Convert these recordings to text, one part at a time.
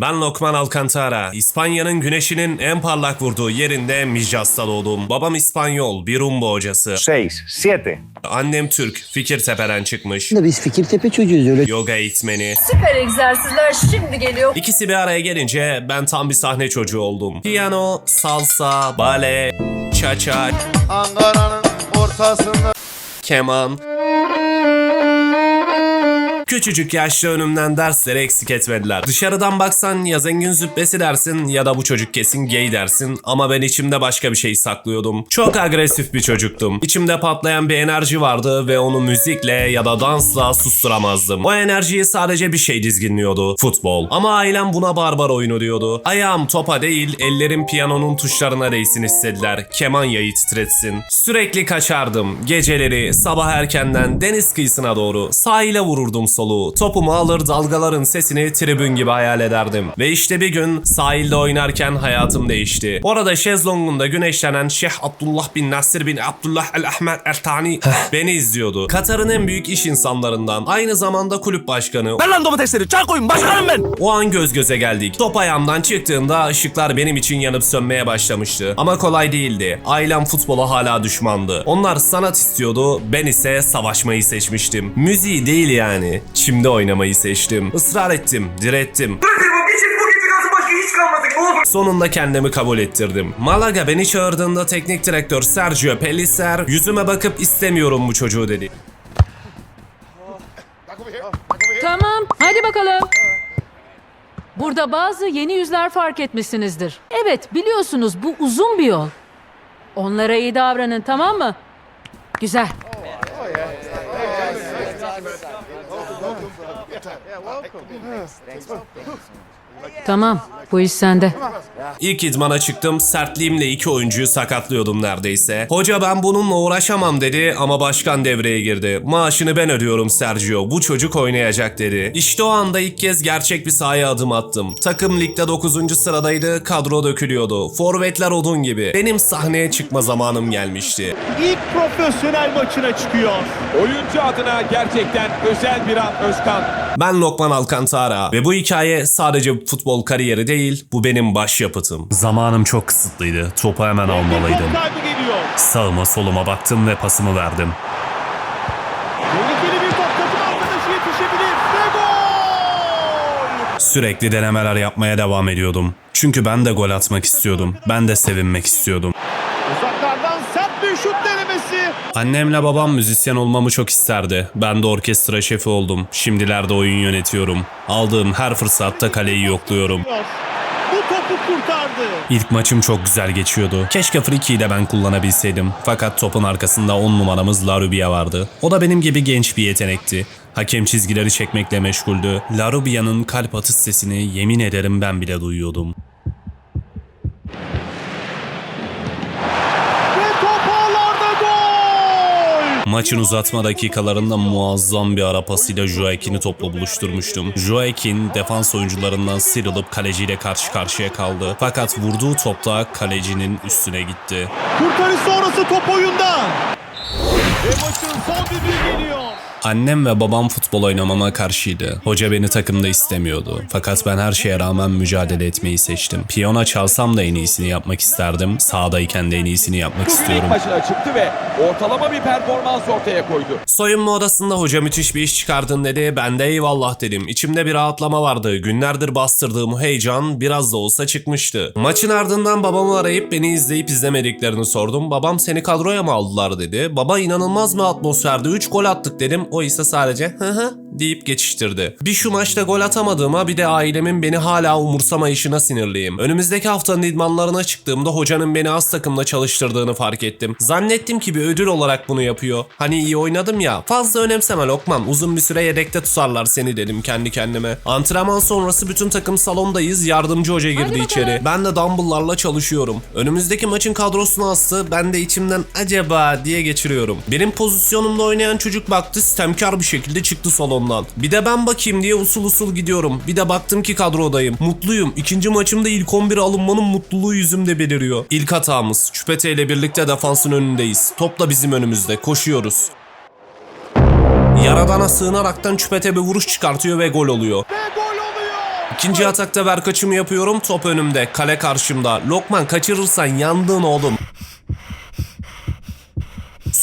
Ben Lokman Alcantara. İspanya'nın güneşinin en parlak vurduğu yerinde Mijas'ta doğdum. Babam İspanyol, bir rumba hocası. seis, siete. Annem Türk, Fikirtepe'den çıkmış. Da biz Fikirtepe çocuğuyuz öyle. Yoga eğitmeni. Süper egzersizler şimdi geliyor. İkisi bir araya gelince ben tam bir sahne çocuğu oldum. Piyano, salsa, bale, cha-cha, Ankara'nın ortasında keman. Küçücük yaşta önümden dersleri eksik etmediler. Dışarıdan baksan ya zengin züppesi dersin ya da bu çocuk kesin gay dersin ama ben içimde başka bir şey saklıyordum. Çok agresif bir çocuktum. İçimde patlayan bir enerji vardı ve onu müzikle ya da dansla susturamazdım. O enerjiyi sadece bir şey dizginliyordu. Futbol. Ama ailem buna barbar oyunu diyordu. Ayağım topa değil, ellerim piyanonun tuşlarına değsin istediler. Keman yayı titretsin. Sürekli kaçardım. Geceleri sabah erkenden deniz kıyısına doğru sahile vururdum soluğu. Topumu alır dalgaların sesini tribün gibi hayal ederdim. Ve işte bir gün sahilde oynarken hayatım değişti. Orada şezlongunda güneşlenen Şeyh Abdullah bin Nasir bin Abdullah el Ahmet el Tani beni izliyordu. Katar'ın en büyük iş insanlarından. Aynı zamanda kulüp başkanı. Ver lan domatesleri çay koyun başkanım ben. O an göz göze geldik. Top ayağımdan çıktığında ışıklar benim için yanıp sönmeye başlamıştı. Ama kolay değildi. Ailem futbola hala düşmandı. Onlar sanat istiyordu, ben ise savaşmayı seçmiştim. Müziği değil yani. Çimde oynamayı seçtim. Israr ettim, direttim. Sonunda kendimi kabul ettirdim. Malaga beni çağırdığında teknik direktör Sergio Pellicer yüzüme bakıp istemiyorum bu çocuğu dedi. Tamam, hadi bakalım. Burada bazı yeni yüzler fark etmişsinizdir. Evet, biliyorsunuz bu uzun bir yol. Onlara iyi davranın, tamam mı? Güzel. Thanks. Thanks. Thanks. Tamam, bu iş sende. İlk idmana çıktım sertliğimle iki oyuncuyu sakatlıyordum neredeyse. Hoca ben bununla uğraşamam dedi ama başkan devreye girdi. Maaşını ben ödüyorum Sergio bu çocuk oynayacak dedi. İşte o anda ilk kez gerçek bir sahaya adım attım. Takım ligde 9. sıradaydı kadro dökülüyordu. Forvetler odun gibi. Benim sahneye çıkma zamanım gelmişti. ilk profesyonel maçına çıkıyor. Oyuncu adına gerçekten özel bir an Özkan. Ben Lokman Alcantara ve bu hikaye sadece futbol kariyeri değil bu benim başyapıtım. Zamanım çok kısıtlıydı. Topu hemen almalıydım. Sağıma soluma baktım ve pasımı verdim. Sürekli denemeler yapmaya devam ediyordum. Çünkü ben de gol atmak istiyordum. Ben de sevinmek istiyordum. Bir şut denemesi. Annemle babam müzisyen olmamı çok isterdi. Ben de orkestra şefi oldum. Şimdilerde oyun yönetiyorum. Aldığım her fırsatta kaleyi yokluyorum. Bu topu kurtardı. İlk maçım çok güzel geçiyordu. Keşke frikiyi de ben kullanabilseydim. Fakat topun arkasında 10 numaramız Larubia vardı. O da benim gibi genç bir yetenekti. Hakem çizgileri çekmekle meşguldü. Larubia'nın kalp atış sesini yemin ederim ben bile duyuyordum. Ve top ağlarda gol. Maçın uzatma dakikalarında muazzam bir ara pasıyla Joaquin'i topla buluşturmuştum. Joaquin defans oyuncularından sıyrılıp kaleciyle karşı karşıya kaldı. Fakat vurduğu topta kalecinin üstüne gitti. Kurtarış sonrası top oyunda. Ve maçın son düdüğü geliyor. Annem ve babam futbol oynamama karşıydı. Hoca beni takımda istemiyordu. Fakat ben her şeye rağmen mücadele etmeyi seçtim. Piyano çalsam da en iyisini yapmak isterdim. Sahadayken de en iyisini yapmak istiyorum. maçına çıktı ve ortalama bir performans ortaya koydu. Soyunma odasında hoca müthiş bir iş çıkardın dedi. Ben de eyvallah dedim. İçimde bir rahatlama vardı. Günlerdir bastırdığım heyecan biraz da olsa çıkmıştı. Maçın ardından babamı arayıp beni izleyip izlemediklerini sordum. Babam seni kadroya mı aldılar dedi. Baba inanılmaz mı atmosferdi? 3 gol attık dedim. O ise sadece hı hı deyip geçiştirdi. Bir şu maçta gol atamadığıma bir de ailemin beni hala umursamayışına sinirliyim. Önümüzdeki haftanın idmanlarına çıktığımda hocanın beni az takımla çalıştırdığını fark ettim. Zannettim ki bir ödül olarak bunu yapıyor. Hani iyi oynadım ya. Fazla önemseme Lokman. Uzun bir süre yedekte tutarlar seni dedim kendi kendime. Antrenman sonrası bütün takım salondayız. Yardımcı hoca girdi içeri. Ben de dumbbell'larla çalışıyorum. Önümüzdeki maçın kadrosunu astı. Ben de içimden acaba diye geçiriyorum. Benim pozisyonumda oynayan çocuk baktı sistemkar bir şekilde çıktı salondan. Bir de ben bakayım diye usul usul gidiyorum. Bir de baktım ki kadrodayım. Mutluyum. İkinci maçımda ilk 11'e alınmanın mutluluğu yüzümde beliriyor. İlk hatamız. Çüpete ile birlikte defansın önündeyiz. Top da bizim önümüzde. Koşuyoruz. Yaradana sığınaraktan çüpete bir vuruş çıkartıyor. Ve gol oluyor. İkinci atakta ver kaçımı yapıyorum. Top önümde. Kale karşımda. Lokman kaçırırsan yandın oğlum.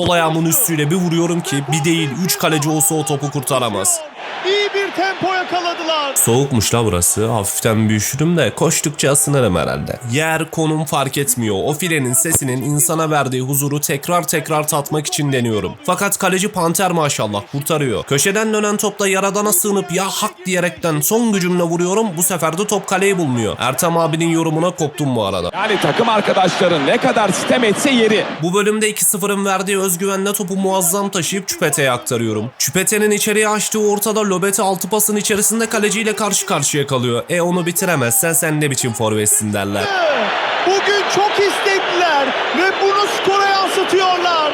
Sol ayağımın üstüyle bir vuruyorum ki bir değil 3 kaleci olsa o topu kurtaramaz. Bir tempo yakaladılar. Soğukmuş la burası. Hafiften bir üşüdüm de koştukça ısınırım herhalde. Yer konum fark etmiyor. O filenin sesinin insana verdiği huzuru tekrar tekrar tatmak için deniyorum. Fakat kaleci Panter maşallah kurtarıyor. Köşeden dönen topla yaradana sığınıp ya hak diyerekten son gücümle vuruyorum. Bu sefer de top kaleyi bulmuyor. Ertem abinin yorumuna koptum bu arada. Yani takım arkadaşların ne kadar sitem etse yeri. Bu bölümde 2-0'ın verdiği özgüvenle topu muazzam taşıyıp Çüpete'ye aktarıyorum. Çüpete'nin içeriye açtığı ortada Lobete altı pasın içerisinde kaleciyle karşı karşıya kalıyor. E onu bitiremezsen sen ne biçim forvetsin derler. Bugün çok istekliler ve bunu skora yansıtıyorlar.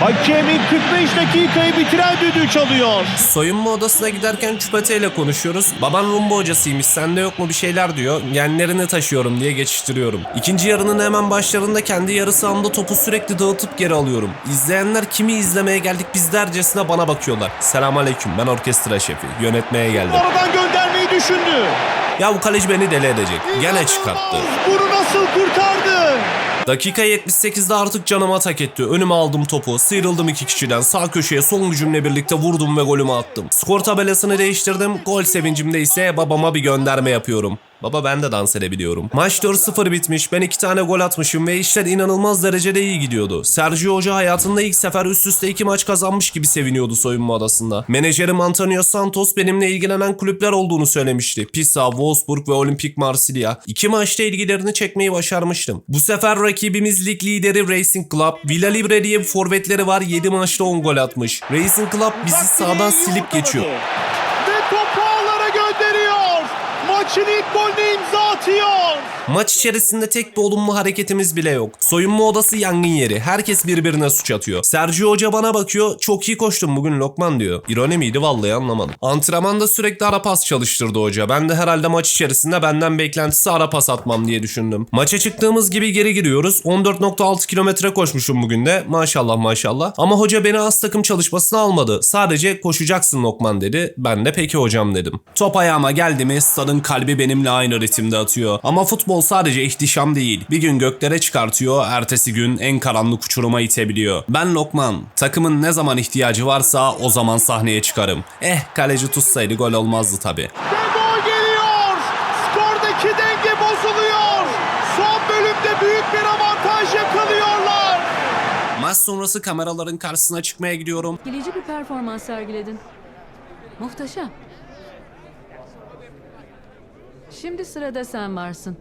Hakemin 45 dakikayı bitiren düdüğü çalıyor. Soyunma odasına giderken Çüpete ile konuşuyoruz. Baban Rumba hocasıymış sende yok mu bir şeyler diyor. Yenlerini taşıyorum diye geçiştiriyorum. İkinci yarının hemen başlarında kendi yarı sahamda topu sürekli dağıtıp geri alıyorum. İzleyenler kimi izlemeye geldik biz dercesine bana bakıyorlar. Selamünaleyküm ben orkestra şefi. Yönetmeye geldim. Oradan göndermeyi düşündü. Ya bu kaleci beni deli edecek. Gene çıkarttı. Bunu nasıl kurtardı? Dakika 78'de artık canıma tak etti. Önüme aldım topu. Sıyrıldım iki kişiden. Sağ köşeye son gücümle birlikte vurdum ve golümü attım. Skor tabelasını değiştirdim. Gol sevincimde ise babama bir gönderme yapıyorum. Baba ben de dans edebiliyorum. Maç 4-0 bitmiş. Ben iki tane gol atmışım ve işler inanılmaz derecede iyi gidiyordu. Sergio Hoca hayatında ilk sefer üst üste iki maç kazanmış gibi seviniyordu soyunma odasında. Menajerim Antonio Santos benimle ilgilenen kulüpler olduğunu söylemişti. Pisa, Wolfsburg ve Olimpik Marsilya. İki maçta ilgilerini çekmeyi başarmıştım. Bu sefer rakibimiz lig lideri Racing Club. Villa Libre diye bir forvetleri var 7 maçta 10 gol atmış. Racing Club bizi sağdan silip geçiyor. Ve topu ağlara gönderiyor. Maçın ilk golünü imza atıyor. Maç içerisinde tek bir olumlu hareketimiz bile yok. Soyunma odası yangın yeri. Herkes birbirine suç atıyor. Sergio Hoca bana bakıyor. Çok iyi koştun bugün Lokman diyor. İroni miydi vallahi anlamadım. Antrenmanda sürekli ara pas çalıştırdı hoca. Ben de herhalde maç içerisinde benden beklentisi ara pas atmam diye düşündüm. Maça çıktığımız gibi geri giriyoruz. 14.6 kilometre koşmuşum bugün de. Maşallah maşallah. Ama hoca beni az takım çalışmasına almadı. Sadece koşacaksın Lokman dedi. Ben de peki hocam dedim. Top ayağıma geldi mi stadın kalbi benimle aynı ritimde atıyor. Ama futbol sadece ihtişam değil. Bir gün göklere çıkartıyor, ertesi gün en karanlık uçuruma itebiliyor. Ben Lokman. Takımın ne zaman ihtiyacı varsa o zaman sahneye çıkarım. Eh kaleci tutsaydı gol olmazdı tabi. Ve gol geliyor. Skordaki denge bozuluyor. Son bölümde büyük bir avantaj yakalıyorlar. Maç sonrası kameraların karşısına çıkmaya gidiyorum. Etkileyici bir performans sergiledin. Muhteşem. Şimdi sırada sen varsın.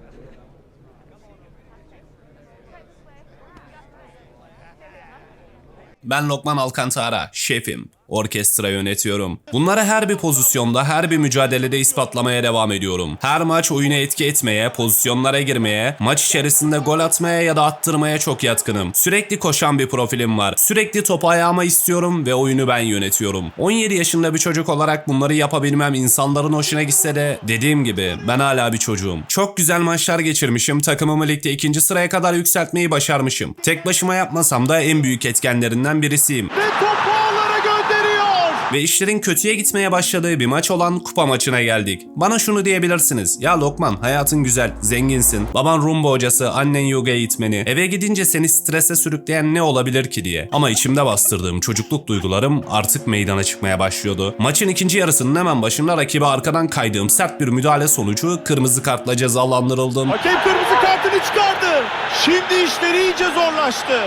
Ben Lokman Alcantara, şefim. Orkestra yönetiyorum. Bunları her bir pozisyonda, her bir mücadelede ispatlamaya devam ediyorum. Her maç oyuna etki etmeye, pozisyonlara girmeye, maç içerisinde gol atmaya ya da attırmaya çok yatkınım. Sürekli koşan bir profilim var. Sürekli topu ayağıma istiyorum ve oyunu ben yönetiyorum. 17 yaşında bir çocuk olarak bunları yapabilmem insanların hoşuna gitse de dediğim gibi ben hala bir çocuğum. Çok güzel maçlar geçirmişim. Takımımı ligde ikinci sıraya kadar yükseltmeyi başarmışım. Tek başıma yapmasam da en büyük etkenlerinden birisiyim. Ve. Ve işlerin kötüye gitmeye başladığı bir maç olan kupa maçına geldik. Bana şunu diyebilirsiniz. Ya Lokman hayatın güzel, zenginsin. Baban rumba hocası, annen yoga eğitmeni. Eve gidince seni strese sürükleyen ne olabilir ki diye. Ama içimde bastırdığım çocukluk duygularım artık meydana çıkmaya başlıyordu. Maçın ikinci yarısının hemen başında rakibe arkadan kaydığım sert bir müdahale sonucu kırmızı kartla cezalandırıldım. Hakem kırmızı kartını çıkardı. Şimdi işleri iyice zorlaştı.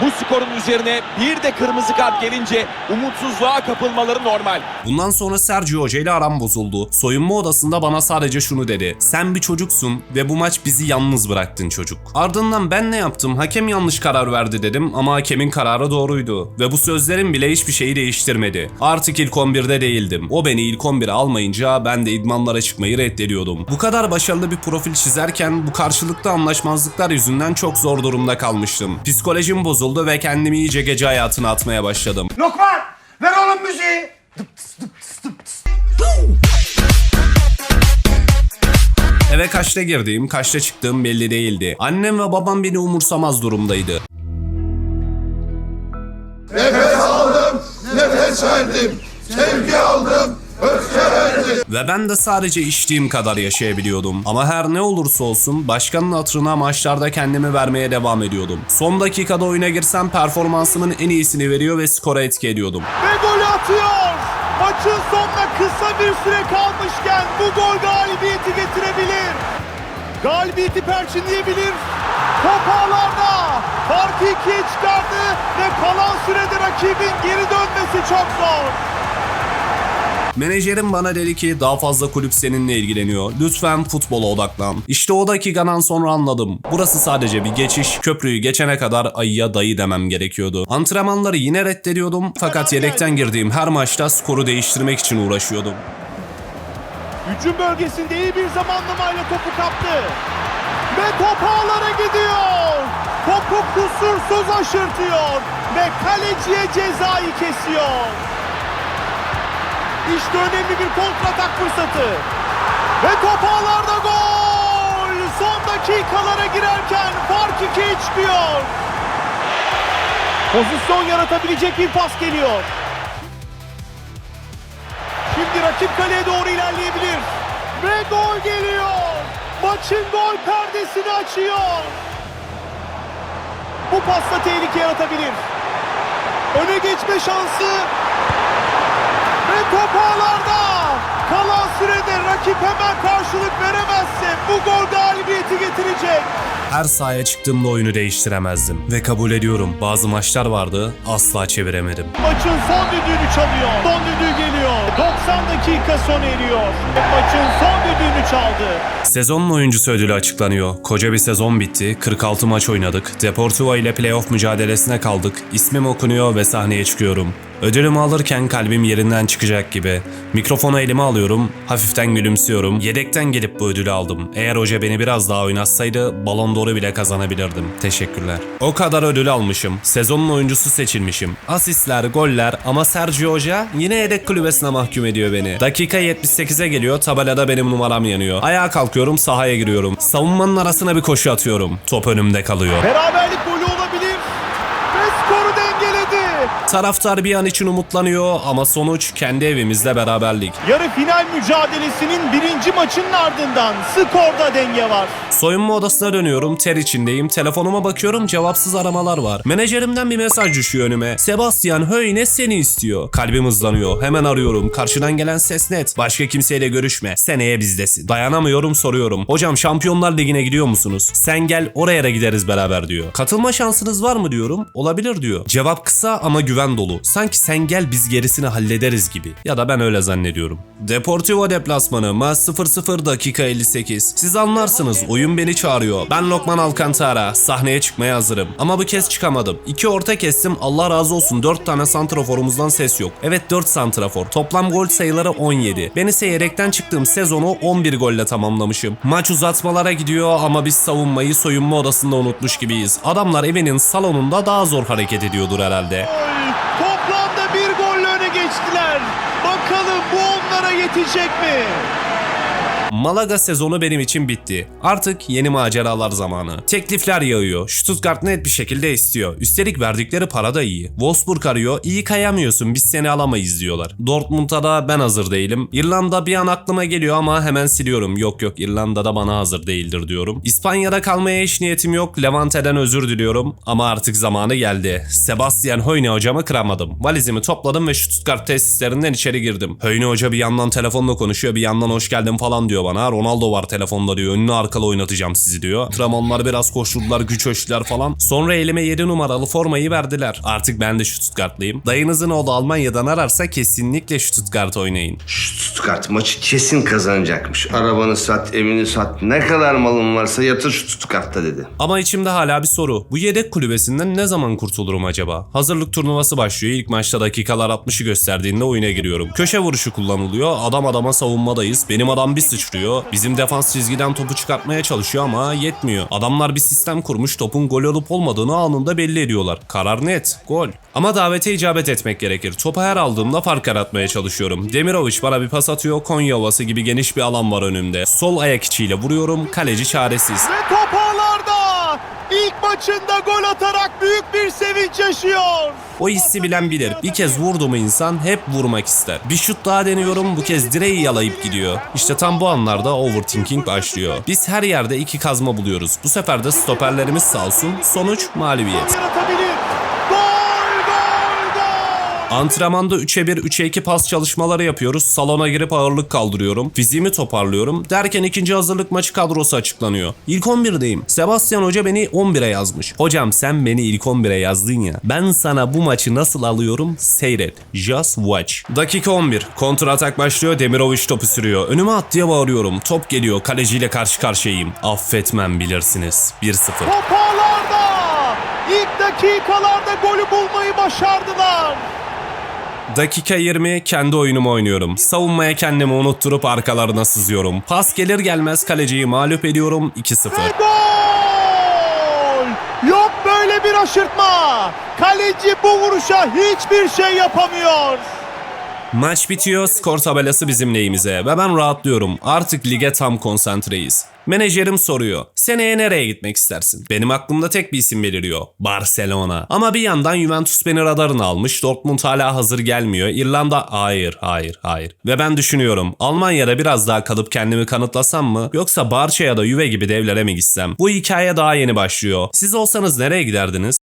Bu skorun üzerine bir de kırmızı kart gelince umutsuzluğa kapılmaları normal. Bundan sonra Sergio Hoca ile aram bozuldu. Soyunma odasında bana sadece şunu dedi. Sen bir çocuksun ve bu maç bizi yalnız bıraktın çocuk. Ardından ben ne yaptım? Hakem yanlış karar verdi dedim ama hakemin kararı doğruydu. Ve bu sözlerim bile hiçbir şeyi değiştirmedi. Artık ilk 11'de değildim. O beni ilk 11'e almayınca ben de idmanlara çıkmayı reddediyordum. Bu kadar başarılı bir profil çizerken bu karşılıklı anlaşmazlıklar yüzünden çok zor durumda kalmıştım. Psikolojim bozuldu ve kendimi iyice gece hayatına atmaya başladım. Lokman ver oğlum müziği. Eve kaçta girdiğim, kaçta çıktığım belli değildi. Annem ve babam beni umursamaz durumdaydı. Nefes aldım, nefes verdim. Sevgi aldım, Ve ben de sadece içtiğim kadar yaşayabiliyordum. Ama her ne olursa olsun başkanın hatırına maçlarda kendimi vermeye devam ediyordum. Son dakikada oyuna girsem performansımın en iyisini veriyor ve skora etki ediyordum. Ve golü atıyor. Maçın sonuna kısa bir süre kalmışken bu gol galibiyeti getirebilir. Galibiyeti perçinleyebilir. Top ağlarda. Farkı ikiye çıkardı ve kalan sürede rakibin geri dönmesi çok zor. Menajerim bana dedi ki daha fazla kulüp seninle ilgileniyor. Lütfen futbola odaklan. İşte o dakikadan sonra anladım. Burası sadece bir geçiş. Köprüyü geçene kadar ayıya dayı demem gerekiyordu. Antrenmanları yine reddediyordum. Fakat yedekten girdiğim her maçta skoru değiştirmek için uğraşıyordum. Hücum bölgesinde iyi bir zamanlamayla topu kaptı. Ve top ağlara gidiyor. Topu kusursuz aşırtıyor. Ve kaleciye cezayı kesiyor. İşte önemli bir kontratak fırsatı. Ve top ağlarda gol. Son dakikalara girerken fark ikiye çıkıyor. Pozisyon yaratabilecek bir pas geliyor. Şimdi rakip kaleye doğru ilerleyebilir. Ve gol geliyor. Maçın gol perdesini açıyor. Bu pasla tehlike yaratabilir. Öne geçme şansı. Ve top ağlarda. Kalan sürede rakip hemen karşılık veremezse bu gol galibiyeti getirecek. Her sahaya çıktığımda oyunu değiştiremezdim. Ve kabul ediyorum bazı maçlar vardı asla çeviremedim. Maçın son düdüğünü çalıyor. Son düdüğü geliyor. 90 dakika sona eriyor. Maçın son düdüğünü çaldı. Sezonun oyuncusu ödülü açıklanıyor. Koca bir sezon bitti. 46 maç oynadık. Deportivo ile playoff mücadelesine kaldık. İsmim okunuyor ve sahneye çıkıyorum. Ödülümü alırken kalbim yerinden çıkacak gibi. Mikrofonu elime alıyorum, hafiften gülümsüyorum. Yedekten gelip bu ödülü aldım. Eğer hoca beni biraz daha oynatsaydı Ballon d'Or'u bile kazanabilirdim. Teşekkürler. O kadar ödül almışım. Sezonun oyuncusu seçilmişim. Asistler, goller ama Sergio Hoca yine yedek kulübesine mahkum ediyor beni. Dakika 78'e geliyor, tabelada benim numaram yanıyor. Ayağa kalkıyorum, sahaya giriyorum. Savunmanın arasına bir koşu atıyorum. Top önümde kalıyor. Beraberlik Taraftar bir an için umutlanıyor ama sonuç kendi evimizde beraberlik. Yarı final mücadelesinin birinci maçının ardından skorda denge var. Soyunma odasına dönüyorum, ter içindeyim. Telefonuma bakıyorum, cevapsız aramalar var. Menajerimden bir mesaj düşüyor önüme. Sebastian Höyne seni istiyor. Kalbim hızlanıyor. Hemen arıyorum. Karşıdan gelen ses net. Başka kimseyle görüşme. Seneye bizdesin. Dayanamıyorum soruyorum. Hocam Şampiyonlar Ligi'ne gidiyor musunuz? Sen gel oraya da gideriz beraber diyor. Katılma şansınız var mı diyorum. Olabilir diyor. Cevap kısa ama güven dolu. Sanki sen gel biz gerisini hallederiz gibi. Ya da ben öyle zannediyorum. Deportivo deplasmanı maç 0-0 dakika 58. Siz anlarsınız oyun beni çağırıyor. Ben Lokman Alcantara sahneye çıkmaya hazırım. Ama bu kez çıkamadım. İki orta kestim Allah razı olsun 4 tane santraforumuzdan ses yok. Evet 4 santrafor. Toplam gol sayıları 17. Ben ise yedekten çıktığım sezonu 11 golle tamamlamışım. Maç uzatmalara gidiyor ama biz savunmayı soyunma odasında unutmuş gibiyiz. Adamlar evinin salonunda daha zor hareket ediyordur herhalde. Geçtiler. Bakalım bu onlara yetecek mi? Malaga sezonu benim için bitti. Artık yeni maceralar zamanı. Teklifler yağıyor. Stuttgart net bir şekilde istiyor. Üstelik verdikleri para da iyi. Wolfsburg arıyor. İyi kayamıyorsun biz seni alamayız diyorlar. Dortmund'a da ben hazır değilim. İrlanda bir an aklıma geliyor ama hemen siliyorum. Yok yok İrlanda'da bana hazır değildir diyorum. İspanya'da kalmaya hiç niyetim yok. Levante'den özür diliyorum. Ama artık zamanı geldi. Sebastian Hoyne hocamı kıramadım. Valizimi topladım ve Stuttgart tesislerinden içeri girdim. Hoyne hoca bir yandan telefonla konuşuyor bir yandan hoş geldin falan diyor bana. Ronaldo var telefonda diyor. Önlü arkalı oynatacağım sizi diyor. Antrenmanlar biraz koşturdular, güç ölçtüler falan. Sonra elime 7 numaralı formayı verdiler. Artık ben de Stuttgartlıyım. Dayınızın oğlu Almanya'dan ararsa kesinlikle Stuttgart oynayın. Stuttgart maçı kesin kazanacakmış. Arabanı sat, evini sat. Ne kadar malın varsa yatır Stuttgart'ta dedi. Ama içimde hala bir soru. Bu yedek kulübesinden ne zaman kurtulurum acaba? Hazırlık turnuvası başlıyor. İlk maçta dakikalar 60'ı gösterdiğinde oyuna giriyorum. Köşe vuruşu kullanılıyor. Adam adama savunmadayız. Benim adam bir sıçrıyor. Bizim defans çizgiden topu çıkartmaya çalışıyor ama yetmiyor. Adamlar bir sistem kurmuş. Topun gol olup olmadığını anında belli ediyorlar. Karar net. Gol. Ama davete icabet etmek gerekir. Topu her aldığımda fark yaratmaya çalışıyorum. Demirovic bana bir pas atıyor. Konya Ovası gibi geniş bir alan var önümde. Sol ayak içiyle vuruyorum. Kaleci çaresiz. Ve top ağlarda. İlk maçında gol atarak büyük bir sevinç yaşıyor. O hissi bilen bilir. Bir kez vurdu mu insan hep vurmak ister. Bir şut daha deniyorum bu kez direği yalayıp gidiyor. İşte tam bu anlarda overthinking başlıyor. Biz her yerde iki kazma buluyoruz. Bu sefer de stoperlerimiz sağ olsun. Sonuç mağlubiyet. Antrenmanda 3'e 1, 3'e 2 pas çalışmaları yapıyoruz. Salona girip ağırlık kaldırıyorum. Fiziğimi toparlıyorum. Derken ikinci hazırlık maçı kadrosu açıklanıyor. İlk 11'deyim. Sebastian Hoca beni 11'e yazmış. Hocam sen beni ilk 11'e yazdın ya. Ben sana bu maçı nasıl alıyorum? Seyret. Just watch. Dakika 11. Kontratak başlıyor. Demirovic topu sürüyor. Önüme at diye bağırıyorum. Top geliyor. Kaleciyle karşı karşıyayım. Affetmem bilirsiniz. 1-0. Top ağlarda. İlk dakikalarda golü bulmayı başardılar. Dakika 20 kendi oyunumu oynuyorum. Savunmaya kendimi unutturup arkalarına sızıyorum. Pas gelir gelmez kaleciyi mağlup ediyorum 2-0. Ve gol! Yok böyle bir aşırtma. Kaleci bu vuruşa hiçbir şey yapamıyor. Maç bitiyor, skor tabelası bizim lehimize ve ben rahatlıyorum. Artık lige tam konsantreyiz. Menajerim soruyor. Seneye nereye gitmek istersin? Benim aklımda tek bir isim beliriyor. Barcelona. Ama bir yandan Juventus beni radarına almış. Dortmund hala hazır gelmiyor. İrlanda hayır, hayır, hayır. Ve ben düşünüyorum. Almanya'da biraz daha kalıp kendimi kanıtlasam mı? Yoksa Barça ya da Juve gibi devlere mi gitsem? Bu hikaye daha yeni başlıyor. Siz olsanız nereye giderdiniz?